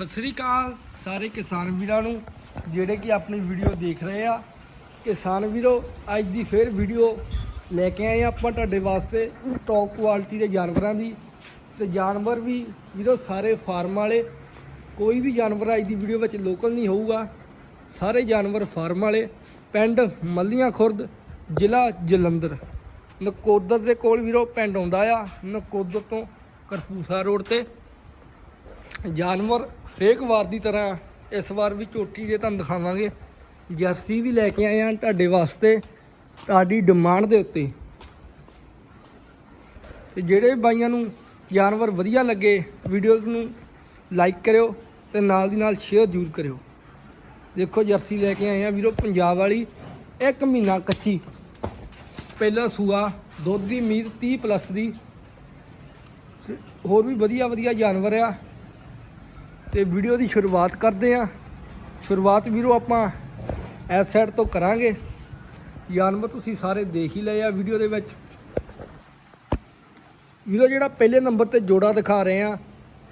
ਸਤਿ ਸ੍ਰੀ ਅਕਾਲ ਸਾਰੇ ਕਿਸਾਨ ਵੀਰਾਂ ਨੂੰ, ਜਿਹੜੇ ਕਿ ਆਪਣੀ ਵੀਡੀਓ ਦੇਖ ਰਹੇ ਆ। ਕਿਸਾਨ ਵੀਰੋ, ਅੱਜ ਦੀ ਫੇਰ ਵੀਡੀਓ ਲੈ ਕੇ ਆਏ ਆ ਆਪਾਂ ਤੁਹਾਡੇ ਵਾਸਤੇ ਟੌਪ ਕੁਆਲਿਟੀ ਦੇ ਜਾਨਵਰਾਂ ਦੀ। ਤੇ ਜਾਨਵਰ ਵੀ ਵੀਰੋ, ਸਾਰੇ ਫਾਰਮ ਵਾਲੇ, ਕੋਈ ਵੀ ਜਾਨਵਰ ਅੱਜ ਦੀ ਵੀਡੀਓ ਵਿੱਚ ਲੋਕਲ ਨਹੀਂ ਹੋਊਗਾ। ਸਾਰੇ ਜਾਨਵਰ ਫਾਰਮ ਵਾਲੇ, ਪਿੰਡ ਮੱਲੀਆਂ ਖੁਰਦ ਜ਼ਿਲ੍ਹਾ ਜਲੰਧਰ। ਨਕੋਦਰ ਦੇ ਕੋਲ ਵੀਰੋ ਪਿੰਡ ਆਉਂਦਾ ਆ, ਨਕੋਦਰ ਤੋਂ ਕਰਪੂਸਾ ਰੋਡ ਤੇ। ਜਾਨਵਰ ਹਰੇਕ ਵਾਰ ਦੀ ਤਰ੍ਹਾਂ ਇਸ ਵਾਰ ਵੀ ਚੋਟੀ ਦੇ ਤੁਹਾਨੂੰ ਦਿਖਾਵਾਂਗੇ। ਜਰਸੀ ਵੀ ਲੈ ਕੇ ਆਏ ਆ ਤੁਹਾਡੇ ਵਾਸਤੇ, ਤੁਹਾਡੀ ਡਿਮਾਂਡ ਦੇ ਉੱਤੇ। ਤੇ ਜਿਹੜੇ ਬਾਈਆਂ ਨੂੰ ਜਾਨਵਰ ਵਧੀਆ ਲੱਗੇ ਵੀਡੀਓ ਨੂੰ ਲਾਈਕ ਕਰਿਓ ਤੇ ਨਾਲ ਦੀ ਨਾਲ ਸ਼ੇਅਰ ਜ਼ਰੂਰ ਕਰਿਓ। ਦੇਖੋ ਜਰਸੀ ਲੈ ਕੇ ਆਏ ਆ ਵੀਰੋ, ਪੰਜਾਬ ਵਾਲੀ ਇੱਕ ਮਹੀਨਾ ਕੱਚੀ। ਪਹਿਲਾ ਸੂਆ, ਦੁੱਧ ਦੀ ਉਮੀਦ 30 ਪਲੱਸ ਦੀ। ਤੇ ਹੋਰ ਵੀ ਵਧੀਆ ਵਧੀਆ ਜਾਨਵਰ ਆ। ਤੇ ਵੀਡੀਓ ਦੀ ਸ਼ੁਰੂਆਤ ਕਰਦੇ ਆ ਸ਼ੁਰੂਆਤ ਵੀਰੋ ਆਪਾਂ ਇਸ ਸਾਈਡ ਤੋਂ ਕਰਾਂਗੇ। ਜਾਨਵਰ ਤੁਸੀਂ ਸਾਰੇ ਦੇਖ ਹੀ ਲਏ ਆ ਵੀਡੀਓ ਦੇ ਵਿੱਚ। ਵੀਰੋ ਜਿਹੜਾ ਪਹਿਲੇ ਨੰਬਰ ਤੇ ਜੋੜਾ ਦਿਖਾ ਰਹੇ ਆ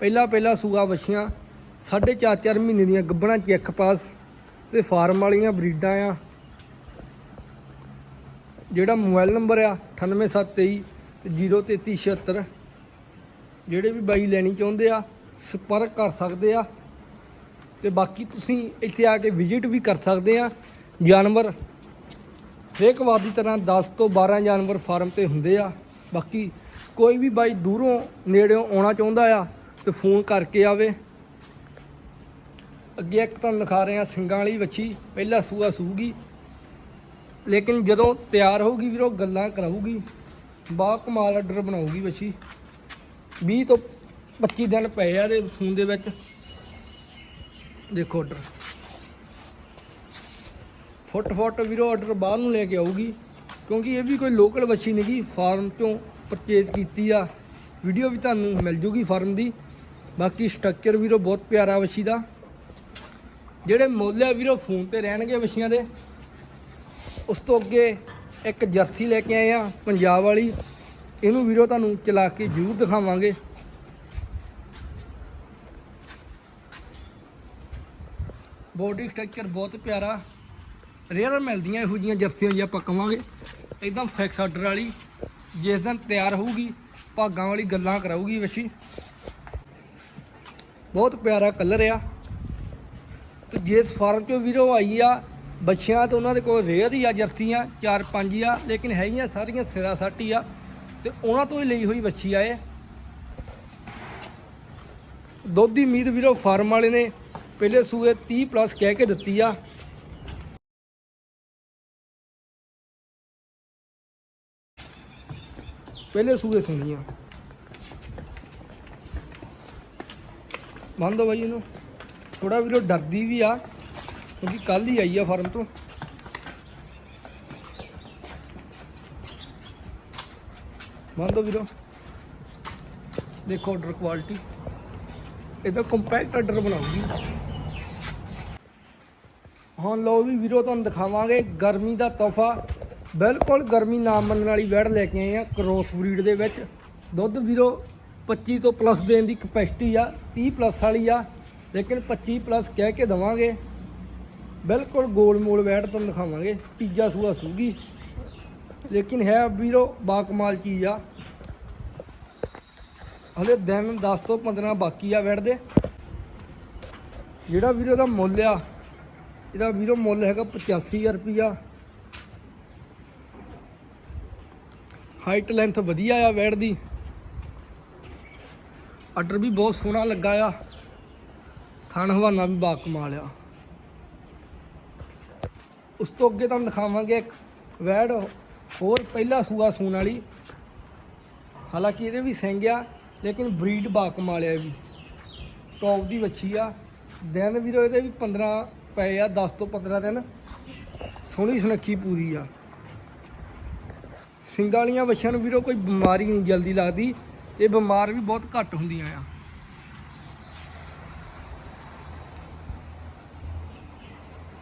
ਪਹਿਲਾ ਪਹਿਲਾ ਸੂਆ ਵਛੀਆਂ 4.5 4 ਮਹੀਨੇ ਦੀਆਂ ਗੱਬਣਾ ਚੈੱਕ ਪਾਸ ਤੇ ਫਾਰਮ ਵਾਲੀਆਂ ਬਰੀਡਾਂ ਆ। ਜਿਹੜਾ ਮੋਬਾਈਲ ਨੰਬਰ ਆ 98723 ਤੇ 03376 ਜਿਹੜੇ ਵੀ ਬਾਈ ਲੈਣੀ ਚਾਹੁੰਦੇ ਆ ਸੰਪਰਕ ਕਰ ਸਕਦੇ ਆ ਤੇ ਬਾਕੀ ਤੁਸੀਂ ਇੱਥੇ ਆ ਕੇ ਵਿਜ਼ਿਟ ਵੀ ਕਰ ਸਕਦੇ ਆ। ਜਾਨਵਰ ਹਰੇਕ ਵਾਰ ਦੀ ਤਰ੍ਹਾਂ 10 ਤੋਂ 12 ਜਾਨਵਰ ਫਾਰਮ ਤੇ ਹੁੰਦੇ ਆ। ਬਾਕੀ ਕੋਈ ਵੀ ਬਾਈ ਦੂਰੋਂ ਨੇੜਿਓਂ ਆਉਣਾ ਚਾਹੁੰਦਾ ਆ ਤੇ ਫੋਨ ਕਰਕੇ ਆਵੇ। ਅੱਗੇ ਇੱਕ ਤੁਹਾਨੂੰ ਲਿਖਾ ਰਹੇ ਆ ਸਿੰਘਾਂ ਵਾਲੀ ਵੱਛੀ, ਪਹਿਲਾ ਸੂਆ ਸੂਗੀ। ਲੇਕਿਨ ਜਦੋਂ ਤਿਆਰ ਹੋਊਗੀ ਵੀਰੋ, ਗੱਲਾਂ ਕਰਾਊਗੀ। ਬਾ ਕਮਾਲ ਆਰਡਰ ਬਣਾਊਗੀ ਵੱਛੀ। 20 ਤੋਂ 25 ਦਿਨ ਪਏ ਆ ਦੇ ਫੋਨ ਦੇ ਵਿੱਚ। ਦੇਖੋ ਆਰਡਰ ਫੁੱਟ ਫੁੱਟ ਵੀਰੋ ਆਰਡਰ ਬਾਹਰ ਨੂੰ ਲੈ ਕੇ ਆਊਗੀ। ਕਿਉਂਕਿ ਇਹ ਵੀ ਕੋਈ ਲੋਕਲ ਵੱਛੀ ਨਹੀਂਗੀ ਫਾਰਮ ਤੋਂ ਪਰਚੇਜ਼ ਕੀਤੀ ਆ। ਵੀਡੀਓ ਵੀ ਤੁਹਾਨੂੰ ਮਿਲ ਜੂਗੀ ਫਾਰਮ ਦੀ। ਬਾਕੀ ਸਟਰਕਚਰ ਵੀਰੋ, ਬਹੁਤ ਪਿਆਰਾ ਵੱਛੀ ਦਾ। ਜਿਹੜੇ ਮੁੱਲ ਆ ਵੀਰੋ ਫੋਨ ਤੇ ਰਹਿਣਗੇ ਵੱਛੀਆਂ ਦੇ। ਉਸ ਤੋਂ ਅੱਗੇ ਇੱਕ ਜਰਸੀ ਲੈ ਕੇ ਆਏ ਆ, ਪੰਜਾਬ ਵਾਲੀ। ਇਹਨੂੰ ਵੀਰੋ ਤੁਹਾਨੂੰ ਚਲਾ ਕੇ ਜ਼ਰੂਰ ਦਿਖਾਵਾਂਗੇ। ਬੋਡੀ ਸਟਰਕਚਰ ਬਹੁਤ ਪਿਆਰਾ। ਰੇਅਰ ਮਿਲਦੀਆਂ ਇਹੋ ਜੀਆਂ ਜਰਸੀਆਂ ਜੀ ਆਪਾਂ ਕਵਾਂਗੇ। ਇਦਾਂ ਫਿਕਸ ਆਰਡਰ ਵਾਲੀ, ਜਿਸ ਦਿਨ ਤਿਆਰ ਹੋਊਗੀ, ਭਾਗਾਂ ਵਾਲੀ ਗੱਲਾਂ ਕਰਾਊਗੀ ਵਸ਼ੀ। ਬਹੁਤ ਪਿਆਰਾ ਕਲਰ ਆ। ਤੇ ਜਿਸ ਫਾਰਮ ਚੋਂ ਵੀਰੋ ਆਈ ਆ, ਬੱਚਿਆਂ ਤੋਂ ਉਹਨਾਂ ਦੇ ਕੋਲ ਰੇਅਰ ਹੀ ਆ ਜਰਸੀਆਂ 4-5 ਆ, ਲੇਕਿਨ ਹੈਗੀਆਂ ਸਾਰੀਆਂ ਸਿਰਾ ਸਾਟੀ ਆ। ਤੇ ਉਹਨਾਂ ਤੋਂ ਹੀ ਲਈ ਹੋਈ ਬੱਚੀ ਆਏ ਦੁੱਧ ਦੀ ਉਮੀਦ ਵੀਰੋ ਫਾਰਮ ਵਾਲੇ ਨੇ ਪਹਿਲੇ ਸੂਏ 30 ਪਲੱਸ ਕਹਿ ਕੇ ਦਿੱਤੀ ਆ। ਪਹਿਲੇ ਸੂਏ ਸੁਣੀਆਂ ਮੰਨ ਦੋ ਬਾਈ ਇਹਨੂੰ। ਥੋੜਾ ਵੀਰੋ ਡਰਦੀ ਵੀ ਆ, ਕਿਉਂਕਿ ਕੱਲ ਹੀ ਆਈ ਆ ਫਾਰਮ ਤੋਂ। ਮੰਨ ਦੋ ਵੀਰੋ। ਦੇਖੋ ਆਰਡਰ ਕੁਆਲਿਟੀ ਇਹਦਾ ਕੰਪੈਕਟ ਆਰਡਰ ਬਣਾਉਗੀ ਹੁਣ ਲੋ ਵੀ ਵੀਰੋ, ਤੁਹਾਨੂੰ ਦਿਖਾਵਾਂਗੇ ਗਰਮੀ ਦਾ ਤੋਹਫਾ। ਬਿਲਕੁਲ ਗਰਮੀ ਨਾ ਮੰਨਣ ਵਾਲੀ ਵੈੜ ਲੈ ਕੇ ਆਏ ਆ ਕ੍ਰੋਸ ਬਰੀਡ ਦੇ ਵਿੱਚ। ਦੁੱਧ ਵੀਰੋ 25 ਤੋਂ ਪਲੱਸ ਦੇਣ ਦੀ ਕਪੈਸਿਟੀ ਆ 30 ਪਲੱਸ ਵਾਲੀ ਆ, ਲੇਕਿਨ 25 ਪਲੱਸ ਕਹਿ ਕੇ ਦਵਾਂਗੇ। ਬਿਲਕੁਲ ਗੋਲ ਮੋਲ ਵੈੜ ਤੁਹਾਨੂੰ ਦਿਖਾਵਾਂਗੇ, ਤੀਜਾ ਸੂਆ ਸੂਗੀ। ਲੇਕਿਨ ਹੈ ਵੀਰੋ, ਬਾਕਮਾਲ ਚੀਜ਼ ਆ। ਹਲੇ ਦਿਨ 10 ਤੋਂ 15 ਬਾਕੀ ਆ ਵੈੜ ਦੇ। ਜਿਹੜਾ ਵੀਰੋ ਦਾ ਮੁੱਲ ਆ ਇਹਦਾ ਵੀਰੋ ਮੁੱਲ ਹੈਗਾ 85000 ਰੁਪਿਆ ਹਾਈਟ ਲੈਂਥ ਵਧੀਆ ਆ ਵੈੜ ਦੀ। ਆਰਡਰ ਵੀ ਬਹੁਤ ਸੋਹਣਾ ਲੱਗਾ ਆ। ਥਣ ਹਵਾਨਾ ਵੀ ਬਾਕਮਾਲ ਆ। ਉਸ ਤੋਂ ਅੱਗੇ ਤੁਹਾਨੂੰ ਦਿਖਾਵਾਂਗੇ ਇੱਕ ਵੈੜ, ਹੋਰ ਪਹਿਲਾ ਸੂਆ ਸੂਣ ਵਾਲੀ। ਹਾਲਾਂਕਿ ਇਹਦੇ ਵੀ ਸਿੰਘ ਆ, ਲੇਕਿਨ ਬਰੀਡ ਬਾਕਮਾਲ ਆ ਇਹ ਵੀ। ਟੌਪ ਦੀ ਵੱਛੀ ਆ। ਦਿਨ ਵੀਰੋ ਇਹਦੇ ਵੀ 15 ਪਏ ਆ 10 ਤੋਂ 15 ਦਿਨ। ਸੋਹਣੀ ਸੁਨੱਖੀ ਪੂਰੀ ਆ। ਸਿੰਗਾਂ ਵਾਲੀਆਂ ਵੱਛਾਂ ਨੂੰ ਵੀਰੋ ਕੋਈ ਬਿਮਾਰੀ ਨਹੀਂ ਜਲਦੀ ਲੱਗਦੀ। ਇਹ ਬਿਮਾਰ ਵੀ ਬਹੁਤ ਘੱਟ ਹੁੰਦੀਆਂ ਆ।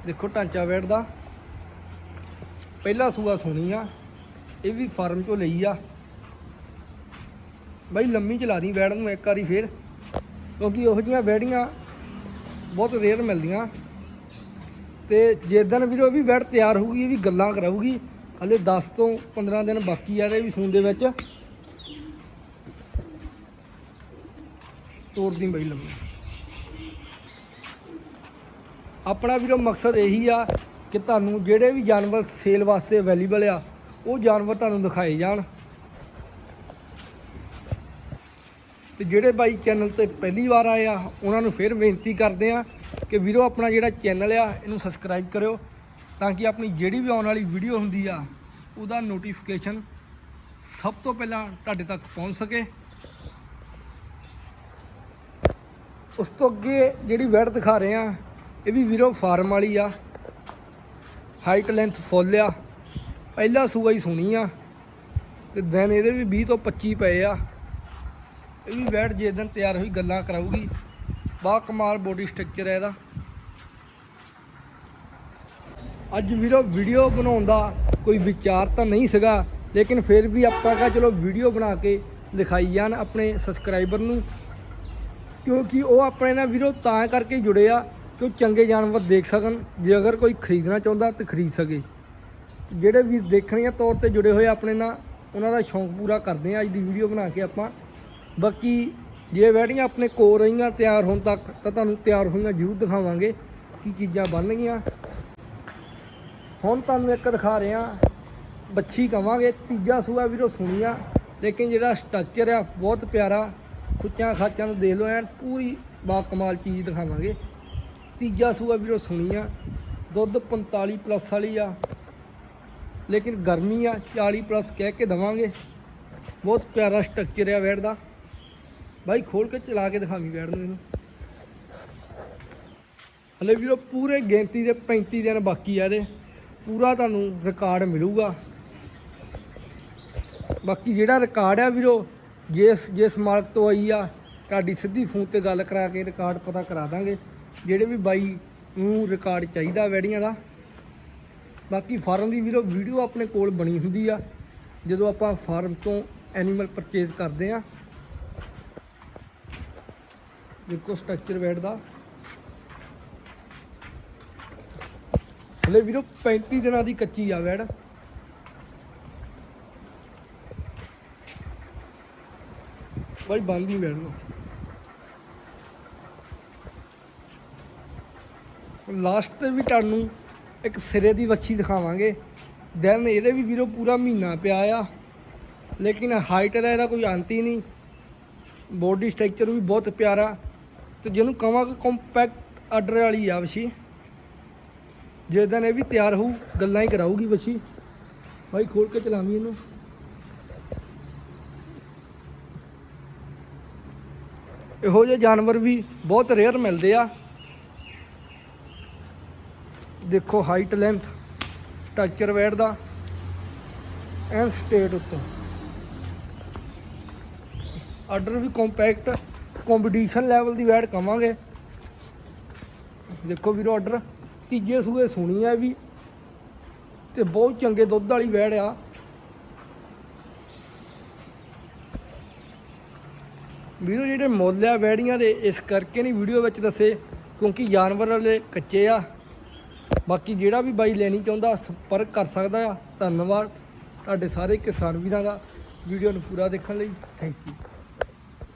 ਦੇਖੋ ਢਾਂਚਾ ਵੈੜ ਦਾ ਪਹਿਲਾ ਸੂਆ ਸੋਹਣੀ ਆ। ਇਹ ਵੀ ਫਾਰਮ ਚੋਂ ਲਈ ਆ। ਬਾਈ ਲੰਮੀ ਚਲਾ ਦੀ ਵੈੜ ਨੂੰ ਇੱਕ ਵਾਰੀ ਫੇਰ। ਕਿਉਂਕਿ ਉਹ ਜੀਆਂ ਵੈੜੀਆਂ ਬਹੁਤ ਰੇਅਰ ਮਿਲਦੀਆਂ। ਤੇ ਜਿੱਦਣ ਵੀਰੋ ਵੀ ਬੈਠ ਤਿਆਰ ਹੋਊਗੀ, ਇਹ ਵੀ ਗੱਲਾਂ ਕਰਾਊਗੀ। ਹਲੇ 10 ਤੋਂ 15 ਦਿਨ ਬਾਕੀ ਆ ਇਹਦੇ ਵੀ ਸੂਣ ਦੇ ਵਿੱਚ। ਤੋੜਦੀ ਬਈ ਲੰਮੀ। ਆਪਣਾ ਵੀਰੋ ਮਕਸਦ ਇਹੀ ਆ ਕਿ ਤੁਹਾਨੂੰ ਜਿਹੜੇ ਵੀ ਜਾਨਵਰ ਸੇਲ ਵਾਸਤੇ ਅਵੇਲੇਬਲ ਆ, ਉਹ ਜਾਨਵਰ ਤੁਹਾਨੂੰ ਦਿਖਾਏ ਜਾਣ। ਤੇ ਜਿਹੜੇ ਬਾਈ ਚੈਨਲ ਤੇ ਪਹਿਲੀ ਵਾਰ ਆਏ ਆ, ਉਹਨਾਂ ਨੂੰ ਫਿਰ ਬੇਨਤੀ ਕਰਦੇ ਆ ਕਿ ਵੀਰੋ, ਆਪਣਾ ਜਿਹੜਾ ਚੈਨਲ ਆ, ਇਹਨੂੰ ਸਬਸਕ੍ਰਾਈਬ ਕਰਿਓ ਤਾਂ ਕਿ ਆਪਣੀ ਜਿਹੜੀ ਵੀ ਆਉਣ ਵਾਲੀ ਵੀਡੀਓ ਹੁੰਦੀ ਆ, ਉਹਦਾ ਨੋਟੀਫਿਕੇਸ਼ਨ ਸਭ ਤੋਂ ਪਹਿਲਾਂ ਤੁਹਾਡੇ ਤੱਕ ਪਹੁੰਚ ਸਕੇ। ਉਸ ਤੋਂ ਅੱਗੇ ਜਿਹੜੀ ਵੈੜ ਦਿਖਾ ਰਹੇ ਆ, ਇਹ ਵੀ ਵੀਰੋ ਫਾਰਮ ਵਾਲੀ ਆ। ਹਾਈਟ ਲੈਂਥ ਫੁੱਲ ਆ। ਪਹਿਲਾ ਸੂਆ ਹੀ ਸੁਣੀ ਆ ਤੇ ਦਿਨ ਇਹਦੇ ਵੀ 20 ਤੋਂ 25 ਪਏ ਆ। ਇਹ ਵੀ ਵੈੜ ਜੇ ਦਿਨ ਤਿਆਰ ਹੋਈ ਗੱਲਾਂ ਕਰਾਊਗੀ। ਬਾ ਕਮਾਲ ਬੋਡੀ ਸਟਰਕਚਰ ਹੈ ਇਹਦਾ। ਅੱਜ ਵੀਰੋ ਵੀਡੀਓ ਬਣਾਉਣ ਦਾ ਕੋਈ ਵਿਚਾਰ ਤਾਂ ਨਹੀਂ ਸੀਗਾ, ਲੇਕਿਨ ਫਿਰ ਵੀ ਆਪਾਂ ਕਹਾ ਚਲੋ ਵੀਡੀਓ ਬਣਾ ਕੇ ਦਿਖਾਈ ਜਾਣ ਆਪਣੇ ਸਬਸਕ੍ਰਾਈਬਰ ਨੂੰ, ਕਿਉਂਕਿ ਉਹ ਆਪਣੇ ਨਾਲ ਵੀਰੋ ਤਾਂ ਕਰਕੇ ਜੁੜੇ ਆ ਕਿ ਉਹ ਚੰਗੇ ਜਾਨਵਰ ਦੇਖ ਸਕਣ, ਜੇ ਅਗਰ ਕੋਈ ਖਰੀਦਣਾ ਚਾਹੁੰਦਾ ਤਾਂ ਖਰੀਦ ਸਕੇ। ਜਿਹੜੇ ਵੀ ਦੇਖਣੀਆਂ ਤੌਰ ਤੇ ਜੁੜੇ ਹੋਏ ਆਪਣੇ ਨਾਲ, ਉਹਨਾਂ ਦਾ ਸ਼ੌਂਕ ਪੂਰਾ ਕਰਦੇ ਆ ਅੱਜ ਦੀ ਵੀਡੀਓ ਬਣਾ ਕੇ ਆਪਾਂ। ਬਾਕੀ ਜੇ ਵੈੜੀਆਂ ਆਪਣੇ ਕੋਲ ਰਹੀਆਂ, ਤਿਆਰ ਹੋਣ ਤੱਕ, ਤਾਂ ਤੁਹਾਨੂੰ ਤਿਆਰ ਹੋਈਆਂ ਜ਼ਰੂਰ ਦਿਖਾਵਾਂਗੇ ਕੀ ਚੀਜ਼ਾਂ ਬਣ ਗਈਆਂ। ਹੁਣ ਤੁਹਾਨੂੰ ਇੱਕ ਦਿਖਾ ਰਹੇ ਰਿਹਾ ਬੱਚੀ ਕਵਾਂਗੇ। ਤੀਜਾ ਸੂਆ ਵੀਰੋ ਸੁਣੀਆ ਲੇਕਿਨ ਜਿਹੜਾ ਸਟਰਕਚਰ ਆ, ਬਹੁਤ ਪਿਆਰਾ। ਖੁੱਚਾਂ ਖਾਚਾਂ ਨੂੰ ਦੇਖ ਲਓ ਐਨ, ਪੂਰੀ ਬਾ ਕਮਾਲ ਚੀਜ਼ ਦਿਖਾਵਾਂਗੇ। ਤੀਜਾ ਸੂਆ ਵੀਰੋ ਸੁਣੀਆ ਦੁੱਧ 45 ਪਲੱਸ ਵਾਲੀ ਆ, ਲੇਕਿਨ ਗਰਮੀ ਆ 40 ਪਲੱਸ ਕਹਿ ਕੇ ਦਵਾਂਗੇ। ਬਹੁਤ ਪਿਆਰਾ ਸਟਰਕਚਰ ਆ ਵੈੜ ਦਾ। ਬਾਈ ਖੋਲ ਕੇ ਚਲਾ ਕੇ ਦਿਖਾਵੀਂ ਬੈਠ ਨੂੰ ਇਹਨੂੰ। ਹਲੇ ਵੀਰੋ ਪੂਰੇ ਗਿਣਤੀ ਦੇ 35 ਦਿਨ ਬਾਕੀ ਆ ਇਹਦੇ। ਪੂਰਾ ਤੁਹਾਨੂੰ ਰਿਕਾਰਡ ਮਿਲੂਗਾ। ਬਾਕੀ ਜਿਹੜਾ ਰਿਕਾਰਡ ਆ ਵੀਰੋ, ਜਿਸ ਜਿਸ ਮਾਲਕ ਤੋਂ ਆਈ ਆ, ਤੁਹਾਡੀ ਸਿੱਧੀ ਫੋਨ ਤੇ ਗੱਲ ਕਰਾ ਕੇ ਰਿਕਾਰਡ ਪਤਾ ਕਰਾ ਦਾਂਗੇ। ਜਿਹੜੇ ਵੀ ਬਾਈ ਨੂੰ ਰਿਕਾਰਡ ਚਾਹੀਦਾ ਵੈੜੀਆਂ ਦਾ। ਬਾਕੀ ਫਾਰਮ ਦੀ ਵੀਰੋ ਵੀਡੀਓ ਆਪਣੇ ਕੋਲ ਬਣੀ ਹੁੰਦੀ ਆ। ਜਦੋਂ ਆਪਾਂ ਫਾਰਮ ਤੋਂ ਐਨੀਮਲ ਪਰਚੇਜ਼ ਕਰਦੇ ਆ ਦੇਖੋ ਸਟਰਕਚਰ ਬੈਡ ਦਾ। ਹਲੇ ਵੀਰੋ 35 ਦਿਨਾਂ ਦੀ ਕੱਚੀ ਆ ਬੈਡ। ਬਾਈ ਬੰਦ ਨਹੀਂ ਵੈੜ ਨੂੰ ਲਾਸਟ ਤੇ ਵੀ ਤੁਹਾਨੂੰ ਇੱਕ ਸਿਰੇ ਦੀ ਵੱਛੀ ਦਿਖਾਵਾਂਗੇ। ਦੈਨ ਇਹਦੇ ਵੀ ਵੀਰੋ ਪੂਰਾ ਮਹੀਨਾ ਪਿਆ ਆ। ਲੇਕਿਨ ਹਾਈਟ ਦਾ ਇਹਦਾ ਕੋਈ ਅੰਤ ਹੀ ਨਹੀਂ। ਬੋਡੀ ਸਟਰਕਚਰ ਵੀ ਬਹੁਤ ਪਿਆਰਾ। ਤੇ ਜਿਹਨੂੰ ਕਵਾਂਗੇ ਕੰਪੈਕਟ ਆਰਡਰ ਵਾਲੀ ਆ ਵੱਛੀ ਜਿਸ ਦਿਨ ਇਹ ਵੀ ਤਿਆਰ ਹੋਊ, ਗੱਲਾਂ ਹੀ ਕਰਾਊਗੀ ਵੱਛੀ ਬਾਈ ਖੋਲ ਕੇ ਚਲਾਵੀ ਇਹਨੂੰ। ਇਹੋ ਜਿਹੇ ਜਾਨਵਰ ਵੀ ਬਹੁਤ ਰੇਅਰ ਮਿਲਦੇ ਆ। ਦੇਖੋ ਹਾਈਟ ਲੈਂਥ ਟੱਚਰ ਵੈਟ ਦਾ। ਐਂਡ ਸਟੇਟ ਉੱਤੇ। ਆਰਡਰ ਵੀ ਕੰਪੈਕਟ ਕੰਪੀਟੀਸ਼ਨ ਲੈਵਲ ਦੀ ਵੈਟ ਕਵਾਂਗੇ। ਦੇਖੋ ਵੀਰੋ ਆਰਡਰ ਤੀਜੇ ਸੂਏ ਸੁਣੀ ਆ ਵੀ। ਤੇ ਬਹੁਤ ਚੰਗੇ ਦੁੱਧ ਵਾਲੀ ਵੈੜ ਆ। ਵੀਰੋ ਜਿਹੜੇ ਮੁੱਲ ਆ ਵੈੜੀਆਂ ਦੇ, ਇਸ ਕਰਕੇ ਨਹੀਂ ਵੀਡੀਓ ਵਿੱਚ ਦੱਸੇ, ਕਿਉਂਕਿ ਜਾਨਵਰ ਵਾਲੇ ਕੱਚੇ ਆ। ਬਾਕੀ ਜਿਹੜਾ ਵੀ ਬਾਈ ਲੈਣੀ ਚਾਹੁੰਦਾ, ਸੰਪਰਕ ਕਰ ਸਕਦਾ ਆ। ਧੰਨਵਾਦ ਤੁਹਾਡੇ ਸਾਰੇ ਕਿਸਾਨ ਵੀਰਾਂ ਦਾ। ਵੀਡੀਓ ਨੂੰ ਪੂਰਾ ਦੇਖਣ ਲਈ ਥੈਂਕ ਯੂ